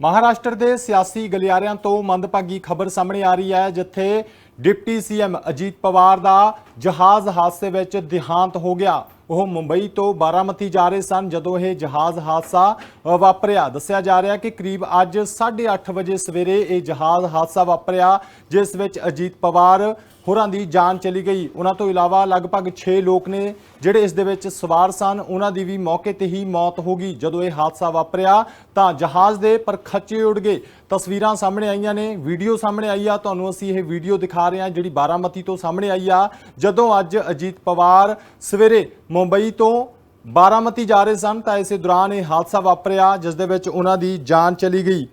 ਮਹਾਰਾਸ਼ਟਰ ਦੇ ਸਿਆਸੀ ਗਲਿਆਰਿਆਂ ਤੋਂ ਮੰਦਭਾਗੀ ਖਬਰ ਸਾਹਮਣੇ ਆ ਰਹੀ ਹੈ, ਜਿੱਥੇ ਡਿਪਟੀ ਸੀਐਮ ਅਜੀਤ ਪਵਾਰ ਦਾ ਜਹਾਜ਼ ਹਾਦਸੇ ਵਿੱਚ ਦਿਹਾਂਤ ਹੋ ਗਿਆ। ਉਹ ਮੁੰਬਈ ਤੋਂ ਬਾਰਾਮਤੀ ਜਾ ਰਹੇ ਸਨ, ਜਦੋਂ ਇਹ ਜਹਾਜ਼ ਹਾਦਸਾ ਵਾਪਰਿਆ। ਦੱਸਿਆ ਜਾ ਰਿਹਾ ਕਿ ਕਰੀਬ ਅੱਜ 8:30 ਵਜੇ ਸਵੇਰੇ ਇਹ ਜਹਾਜ਼ ਹਾਦਸਾ ਵਾਪਰਿਆ, ਜਿਸ ਵਿੱਚ ਅਜੀਤ ਪਵਾਰ ਹੋਰਾਂ ਦੀ ਜਾਨ ਚਲੀ ਗਈ। ਉਹਨਾਂ ਤੋਂ ਇਲਾਵਾ ਲਗਭਗ 6 ਲੋਕ ਨੇ ਜਿਹੜੇ ਇਸ ਦੇ ਵਿੱਚ ਸਵਾਰ ਸਨ, ਉਹਨਾਂ ਦੀ ਵੀ ਮੌਕੇ ਤੇ ਹੀ ਮੌਤ ਹੋ ਗਈ। ਜਦੋਂ ਇਹ ਹਾਦਸਾ ਵਾਪਰਿਆ ਤਾਂ ਜਹਾਜ਼ ਦੇ ਪਰ ਖੱਚੇ ਉੱਡ ਗਏ। ਤਸਵੀਰਾਂ ਸਾਹਮਣੇ ਆਈਆਂ ਨੇ, ਵੀਡੀਓ ਸਾਹਮਣੇ ਆਈ ਆ। ਤੁਹਾਨੂੰ ਅਸੀਂ ਇਹ ਵੀਡੀਓ ਦਿਖਾ ਰਹੇ ਹਾਂ ਜਿਹੜੀ ਬਾਰਾਮਤੀ ਤੋਂ ਸਾਹਮਣੇ ਆਈ ਆ। ਜਦੋਂ ਅੱਜ ਅਜੀਤ ਪਵਾਰ ਸਵੇਰੇ ਮੁੰਬਈ ਤੋਂ ਬਾਰਾਮਤੀ ਜਾ ਰਹੇ ਸਨ ਤਾਂ ਇਸੇ ਦੌਰਾਨ ਇਹ ਹਾਦਸਾ ਵਾਪਰਿਆ, ਜਿਸ ਦੇ ਵਿੱਚ ਉਹਨਾਂ ਦੀ ਜਾਨ ਚਲੀ ਗਈ।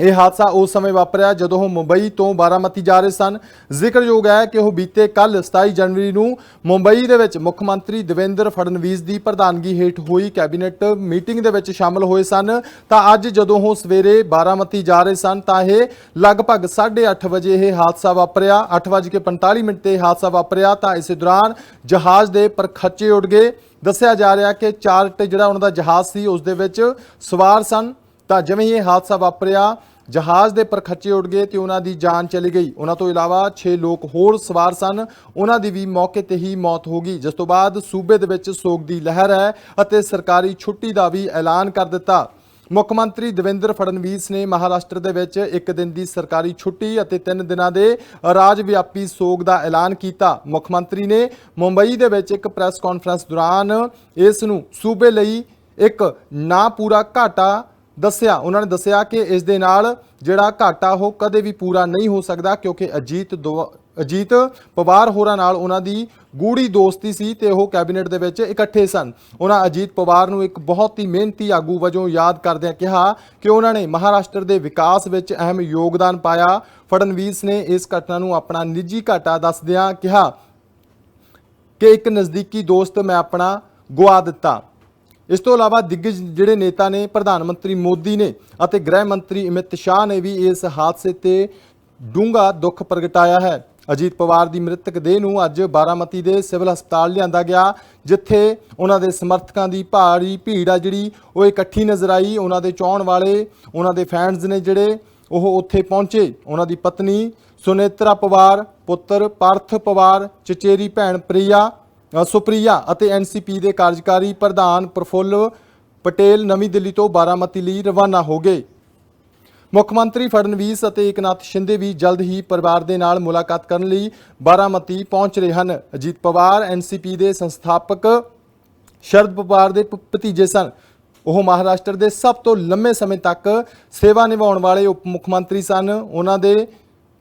ਇਹ ਹਾਦਸਾ ਉਸ ਸਮੇਂ ਵਾਪਰਿਆ ਜਦੋਂ ਉਹ ਮੁੰਬਈ ਤੋਂ ਬਾਰਾਮਤੀ ਜਾ ਰਹੇ ਸਨ। ਜ਼ਿਕਰਯੋਗ ਹੈ ਕਿ ਉਹ ਬੀਤੇ ਕੱਲ 27 ਜਨਵਰੀ ਨੂੰ ਮੁੰਬਈ ਦੇ ਵਿੱਚ ਮੁੱਖ ਮੰਤਰੀ ਦੇਵੇਂਦਰ ਫੜਨਵੀਸ ਦੀ ਪ੍ਰਧਾਨਗੀ ਹੇਠ ਹੋਈ ਕੈਬਨਿਟ ਮੀਟਿੰਗ ਦੇ ਵਿੱਚ ਸ਼ਾਮਲ ਹੋਏ ਸਨ। ਤਾਂ ਅੱਜ ਜਦੋਂ ਉਹ ਸਵੇਰੇ ਬਾਰਾਮਤੀ ਜਾ ਰਹੇ ਸਨ, ਤਾਂ ਇਹ ਲਗਭਗ 8:30 ਵਜੇ ਇਹ ਹਾਦਸਾ ਵਾਪਰਿਆ। 8:45 ਮਿੰਟ ਤੇ ਇਹ ਹਾਦਸਾ ਵਾਪਰਿਆ, ਤਾਂ ਇਸੇ ਦੌਰਾਨ ਜਹਾਜ਼ ਦੇ ਪਰਖੱਚੇ ਉੱਡ ਗਏ। ਦੱਸਿਆ ਜਾ ਰਿਹਾ ਕਿ ਚਾਰਟ ਜਿਹੜਾ ਉਹਨਾਂ ਦਾ ਜਹਾਜ਼ ਸੀ, ਉਸ ਦੇ ਵਿੱਚ ਸਵਾਰ ਸਨ। ਤਾਂ ਜਿਵੇਂ ਇਹ ਹਾਦਸਾ ਵਾਪਰਿਆ, ਜਹਾਜ਼ ਦੇ ਪਰਖੱਚੇ ਉੱਡ ਗਏ ਤੇ ਉਹਨਾਂ ਦੀ ਜਾਨ ਚਲੀ ਗਈ। ਉਹਨਾਂ ਤੋਂ ਇਲਾਵਾ 6 ਲੋਕ ਹੋਰ ਸਵਾਰ ਸਨ। ਉਹਨਾਂ ਦੀ ਵੀ ਮੌਕੇ ਤੇ ਹੀ ਮੌਤ ਹੋ ਗਈ। ਜਿਸ ਤੋਂ ਬਾਅਦ ਸੂਬੇ ਦੇ ਵਿੱਚ ਸੋਗ ਦੀ ਲਹਿਰ ਹੈ ਅਤੇ ਸਰਕਾਰੀ ਛੁੱਟੀ ਦਾ ਵੀ ਐਲਾਨ ਕਰ ਦਿੱਤਾ। ਮੁੱਖ ਮੰਤਰੀ ਦੇਵੇਂਦਰ ਫੜਨਵੀਸ ਨੇ ਮਹਾਰਾਸ਼ਟਰ ਦੇ ਵਿੱਚ ਇੱਕ ਦਿਨ ਦੀ ਸਰਕਾਰੀ ਛੁੱਟੀ ਅਤੇ 3 ਦਿਨਾਂ ਦੇ ਰਾਜ ਵਿਆਪੀ ਸੋਗ ਦਾ ਐਲਾਨ ਕੀਤਾ। ਮੁੱਖ ਮੰਤਰੀ ਨੇ ਮੁੰਬਈ ਦੇ ਵਿੱਚ ਇੱਕ ਪ੍ਰੈਸ ਕਾਨਫਰੰਸ ਦੌਰਾਨ ਇਸ ਨੂੰ ਸੂਬੇ ਲਈ ਇੱਕ ਨਾ ਪੂਰਾ ਘਾਟਾ ਦੱਸਿਆ, ਉਹਨਾਂ ਨੇ ਦੱਸਿਆ ਕਿ ਇਸ ਦੇ ਨਾਲ ਜਿਹੜਾ ਘਾਟਾ ਉਹ ਕਦੇ ਵੀ ਪੂਰਾ ਨਹੀਂ ਹੋ ਸਕਦਾ ਕਿਉਂਕਿ ਅਜੀਤ ਦੋ- ਅਜੀਤ ਪਵਾਰ ਹੋਰਾਂ ਨਾਲ ਉਹਨਾਂ ਦੀ ਗੂੜੀ ਦੋਸਤੀ ਸੀ ਤੇ ਉਹ ਕੈਬਨਿਟ ਦੇ ਵਿੱਚ ਇਕੱਠੇ ਸਨ। ਉਹਨਾਂ ਅਜੀਤ ਪਵਾਰ ਨੂੰ ਇੱਕ ਬਹੁਤ ਹੀ ਮਿਹਨਤੀ ਆਗੂ ਵਜੋਂ ਯਾਦ ਕਰਦਿਆਂ ਕਿਹਾ ਕਿ ਉਹਨਾਂ ਨੇ ਮਹਾਰਾਸ਼ਟਰ ਦੇ ਵਿਕਾਸ ਵਿੱਚ ਅਹਿਮ ਯੋਗਦਾਨ ਪਾਇਆ। ਫੜਨਵੀਸ ਨੇ ਇਸ ਘਟਨਾ ਨੂੰ ਆਪਣਾ ਨਿੱਜੀ ਘਾਟਾ ਦੱਸਦਿਆਂ ਕਿਹਾ ਕਿ ਇੱਕ ਨਜ਼ਦੀਕੀ ਦੋਸਤ ਮੈਂ ਆਪਣਾ ਗਵਾ ਦਿੱਤਾ। ਇਸ ਤੋਂ ਇਲਾਵਾ ਦਿੱਗਜ ਜਿਹੜੇ ਨੇਤਾ ਨੇ, ਪ੍ਰਧਾਨ ਮੰਤਰੀ ਮੋਦੀ ਨੇ ਅਤੇ ਗ੍ਰਹਿ ਮੰਤਰੀ ਅਮਿਤ ਸ਼ਾਹ ਨੇ ਵੀ ਇਸ ਹਾਦਸੇ ਤੇ ਡੂੰਘਾ ਦੁੱਖ ਪ੍ਰਗਟਾਇਆ ਹੈ। ਅਜੀਤ ਪਵਾਰ ਦੀ ਮ੍ਰਿਤਕ ਦੇਹ ਨੂੰ ਅੱਜ ਬਾਰਾਮਤੀ ਦੇ ਸਿਵਲ ਹਸਪਤਾਲ ਲਿਆਂਦਾ ਗਿਆ, ਜਿੱਥੇ ਉਹਨਾਂ ਦੇ ਸਮਰਥਕਾਂ ਦੀ ਭਾਰੀ ਭੀੜ ਆ ਜਿਹੜੀ, ਉਹ ਇਕੱਠੀ ਨਜ਼ਰ ਆਈ। ਉਹਨਾਂ ਦੇ ਚਾਹਣ ਵਾਲੇ, ਉਹਨਾਂ ਦੇ ਫੈਨਸ ਨੇ ਜਿਹੜੇ, ਉਹ ਉੱਥੇ ਪਹੁੰਚੇ। ਉਹਨਾਂ ਦੀ ਪਤਨੀ ਸੁਨੇਤਰਾ ਪਵਾਰ, ਪੁੱਤਰ ਪਾਰਥ ਪਵਾਰ, ਚਚੇਰੀ ਭੈਣ ਪ੍ਰਿਆ ਸੁਪਰੀਆ ਅਤੇ ਐਨਸੀਪੀ ਦੇ ਕਾਰਜਕਾਰੀ ਪ੍ਰਧਾਨ ਪ੍ਰਫੁੱਲ ਪਟੇਲ ਨਵੀਂ ਦਿੱਲੀ ਤੋਂ ਬਾਰਾਮਤੀ ਲਈ ਰਵਾਨਾ ਹੋ ਗਏ। ਮੁੱਖ ਮੰਤਰੀ ਫੜਨਵੀਸ ਅਤੇ ਇਕਨਾਥ ਸ਼ਿੰਦੇ ਵੀ ਜਲਦ ਹੀ ਪਰਿਵਾਰ ਦੇ ਨਾਲ ਮੁਲਾਕਾਤ ਕਰਨ ਲਈ ਬਾਰਾਮਤੀ ਪਹੁੰਚ ਰਹੇ ਹਨ। ਅਜੀਤ ਪਵਾਰ ਐਨਸੀਪੀ ਦੇ ਸੰਸਥਾਪਕ ਸ਼ਰਦ ਪਵਾਰ ਦੇ ਭਤੀਜੇ ਸਨ। ਉਹ ਮਹਾਰਾਸ਼ਟਰ ਦੇ ਸਭ ਤੋਂ ਲੰਮੇ ਸਮੇਂ ਤੱਕ ਸੇਵਾ ਨਿਭਾਉਣ ਵਾਲੇ ਉਪ ਮੁੱਖ ਮੰਤਰੀ ਸਨ। ਉਹਨਾਂ ਦੇ,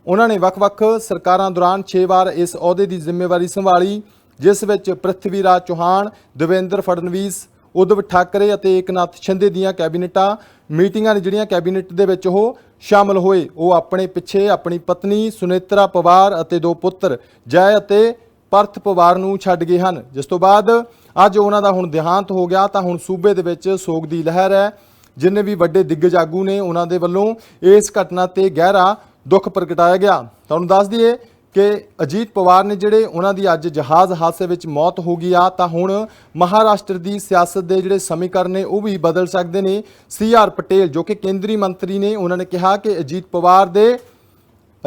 ਉਹਨਾਂ ਨੇ ਵੱਖ-ਵੱਖ ਸਰਕਾਰਾਂ ਦੌਰਾਨ 6 ਵਾਰ ਇਸ ਅਹੁਦੇ ਦੀ ਜ਼ਿੰਮੇਵਾਰੀ ਸੰਭਾਲੀ। ਜਿਸ ਵਿੱਚ ਪ੍ਰਿਥਵੀ ਰਾਜ ਚੌਹਾਨ, ਦੇਵੇਂਦਰ ਫੜਨਵੀਸ ਉद्धਵ ਠਾਕਰੇ ਅਤੇ ਏਕਨਾਥ ਸ਼ਿੰਦੇ ਦੀਆਂ ਕੈਬਨਿਟਾਂ, ਮੀਟਿੰਗਾਂ ਨੇ ਜਿਹੜੀਆਂ ਕੈਬਨਿਟ ਦੇ ਵਿੱਚ ਉਹ ਸ਼ਾਮਲ ਹੋਏ, ਉਹ ਆਪਣੇ ਪਿੱਛੇ ਆਪਣੀ ਪਤਨੀ ਸੁਨੇਤਰਾ ਪਵਾਰ ਅਤੇ ਦੋ ਪੁੱਤਰ ਜੈ ਅਤੇ ਪਰਥ ਪਵਾਰ ਨੂੰ ਛੱਡ ਗਏ ਹਨ। ਜਿਸ ਤੋਂ ਬਾਅਦ ਅੱਜ ਉਹਨਾਂ ਦਾ ਹੁਣ ਦੇਹਾਂਤ ਹੋ ਗਿਆ, ਤਾਂ ਹੁਣ ਸੂਬੇ ਦੇ ਵਿੱਚ ਸੋਗ ਦੀ ਲਹਿਰ ਹੈ। ਜਿੰਨੇ ਵੀ ਵੱਡੇ ਦਿੱਗਜ ਆਗੂ ਨੇ ਉਹਨਾਂ ਦੇ ਵੱਲੋਂ ਇਸ ਘਟਨਾ ਤੇ ਗਹਿਰਾ ਦੁੱਖ ਪ੍ਰਗਟਾਇਆ ਗਿਆ। ਤੁਹਾਨੂੰ ਦੱਸ ਦਈਏ ਕਿ ਅਜੀਤ ਪਵਾਰ ਨੇ ਜਿਹੜੇ ਉਹਨਾਂ ਦੀ ਅੱਜ ਜਹਾਜ਼ ਹਾਦਸੇ ਵਿੱਚ ਮੌਤ ਹੋ ਗਈ ਆ, ਤਾਂ ਹੁਣ ਮਹਾਰਾਸ਼ਟਰ ਦੀ ਸਿਆਸਤ ਦੇ ਜਿਹੜੇ ਸਮੀਕਰਨ ਨੇ, ਉਹ ਵੀ ਬਦਲ ਸਕਦੇ ਨੇ। ਸੀ ਆਰ ਪਟੇਲ, ਜੋ ਕਿ ਕੇਂਦਰੀ ਮੰਤਰੀ ਨੇ, ਉਹਨਾਂ ਨੇ ਕਿਹਾ ਕਿ ਅਜੀਤ ਪਵਾਰ ਦੇ,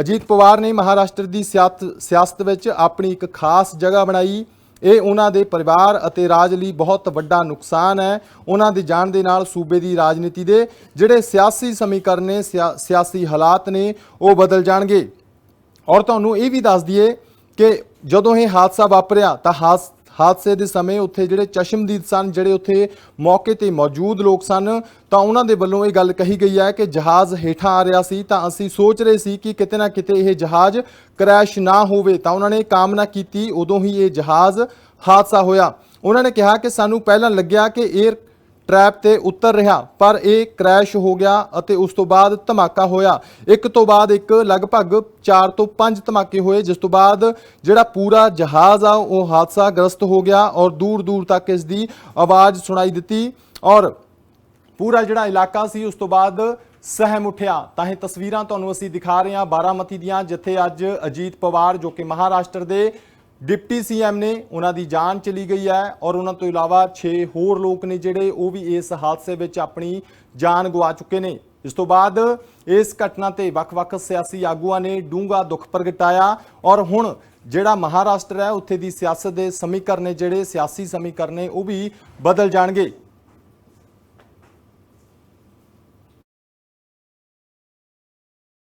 ਅਜੀਤ ਪਵਾਰ ਨੇ ਮਹਾਰਾਸ਼ਟਰ ਦੀ ਸਿਆਸਤ ਸਿਆਸਤ ਵਿੱਚ ਆਪਣੀ ਇੱਕ ਖਾਸ ਜਗ੍ਹਾ ਬਣਾਈ। ਇਹ ਉਹਨਾਂ ਦੇ ਪਰਿਵਾਰ ਅਤੇ ਰਾਜ ਲਈ ਬਹੁਤ ਵੱਡਾ ਨੁਕਸਾਨ ਹੈ। ਉਹਨਾਂ ਦੇ ਜਾਣ ਦੇ ਨਾਲ ਸੂਬੇ ਦੀ ਰਾਜਨੀਤੀ ਦੇ ਜਿਹੜੇ ਸਿਆਸੀ ਸਮੀਕਰਨ ਨੇ, ਸਿਆ- ਸਿਆਸੀ ਹਾਲਾਤ ਨੇ, ਉਹ ਬਦਲ ਜਾਣਗੇ। ਔਰ ਤੁਹਾਨੂੰ ਇਹ ਵੀ ਦੱਸ ਦਈਏ ਕਿ ਜਦੋਂ ਇਹ ਹਾਦਸਾ ਵਾਪਰਿਆ ਤਾਂ ਹਾਸ, ਹਾਦਸੇ ਦੇ ਸਮੇਂ ਉੱਥੇ ਜਿਹੜੇ ਚਸ਼ਮਦੀਦ ਸਨ, ਜਿਹੜੇ ਉੱਥੇ ਮੌਕੇ ਤੇ ਮੌਜੂਦ ਲੋਕ ਸਨ, ਤਾਂ ਉਹਨਾਂ ਦੇ ਵੱਲੋਂ ਇਹ ਗੱਲ ਕਹੀ ਗਈ ਹੈ ਕਿ ਜਹਾਜ਼ ਹੇਠਾਂ ਆ ਰਿਹਾ ਸੀ ਤਾਂ ਅਸੀਂ ਸੋਚ ਰਹੇ ਸੀ ਕਿ ਕਿਤੇ ਨਾ ਕਿਤੇ ਇਹ ਜਹਾਜ਼ ਕ੍ਰੈਸ਼ ਨਾ ਹੋਵੇ। ਤਾਂ ਉਹਨਾਂ ਨੇ ਕਾਮਨਾ ਕੀਤੀ, ਉਦੋਂ ਹੀ ਇਹ ਜਹਾਜ਼ ਹਾਦਸਾ ਹੋਇਆ। ਉਹਨਾਂ ਨੇ ਕਿਹਾ ਕਿ ਸਾਨੂੰ ਪਹਿਲਾਂ ਲੱਗਿਆ ਕਿ 에ਅਰ ਟਰੈਪ ਤੇ ਉਤਰ ਰਿਹਾ, ਪਰ ਇਹ ਕ੍ਰੈਸ਼ ਹੋ ਗਿਆ ਅਤੇ ਉਸ ਤੋਂ ਬਾਅਦ ਧਮਾਕਾ ਹੋਇਆ। ਇੱਕ ਤੋਂ ਬਾਅਦ ਇੱਕ, ਲਗਭਗ 4 ਤੋਂ 5 ਧਮਾਕੇ ਹੋਏ, ਜਿਸ ਤੋਂ ਬਾਅਦ ਜਿਹੜਾ ਪੂਰਾ ਜਹਾਜ਼ ਆ, ਉਹ ਹਾਦਸਾ ਗ੍ਰਸਤ ਹੋ ਗਿਆ ਔਰ ਦੂਰ ਦੂਰ ਤੱਕ ਇਸ ਦੀ ਆਵਾਜ਼ ਸੁਣਾਈ ਦਿੱਤੀ ਔਰ ਪੂਰਾ ਜਿਹੜਾ ਇਲਾਕਾ ਸੀ, ਉਸ ਤੋਂ ਬਾਅਦ ਸਹਿਮ ਉੱਠਿਆ। ਤਾਂ ਇਹ ਤਸਵੀਰਾਂ ਤੁਹਾਨੂੰ ਅਸੀਂ ਦਿਖਾ ਰਹੇ ਹਾਂ ਬਾਰਾਮਤੀ ਦੀਆਂ, ਜਿੱਥੇ ਅੱਜ ਅਜੀਤ ਪਵਾਰ, ਜੋ ਕਿ ਮਹਾਰਾਸ਼ਟਰ ਦੇ ਡਿਪਟੀ ਸੀਐਮ ਨੇ ਉਹਨਾਂ ਦੀ ਜਾਨ ਚਲੀ ਗਈ ਹੈ ਔਰ ਉਹਨਾਂ ਤੋਂ ਇਲਾਵਾ 6 ਹੋਰ ਲੋਕ ਨੇ ਜਿਹੜੇ ਉਹ ਵੀ ਇਸ ਹਾਦਸੇ ਵਿੱਚ ਆਪਣੀ ਜਾਨ ਗਵਾ ਚੁੱਕੇ ਨੇ। ਇਸ ਤੋਂ ਬਾਅਦ ਇਸ ਘਟਨਾ ਤੇ ਵੱਖ-ਵੱਖ ਸਿਆਸੀ ਆਗੂਆਂ ਨੇ ਡੂੰਘਾ ਦੁੱਖ ਪ੍ਰਗਟਾਇਆ ਔਰ ਹੁਣ ਜਿਹੜਾ ਮਹਾਰਾਸ਼ਟਰ ਹੈ, ਉੱਥੇ ਦੀ ਸਿਆਸਤ ਦੇ ਸਮੀਕਰਨ ਨੇ ਜਿਹੜੇ ਸਿਆਸੀ ਸਮੀਕਰਨ ਨੇ ਉਹ ਵੀ ਬਦਲ ਜਾਣਗੇ।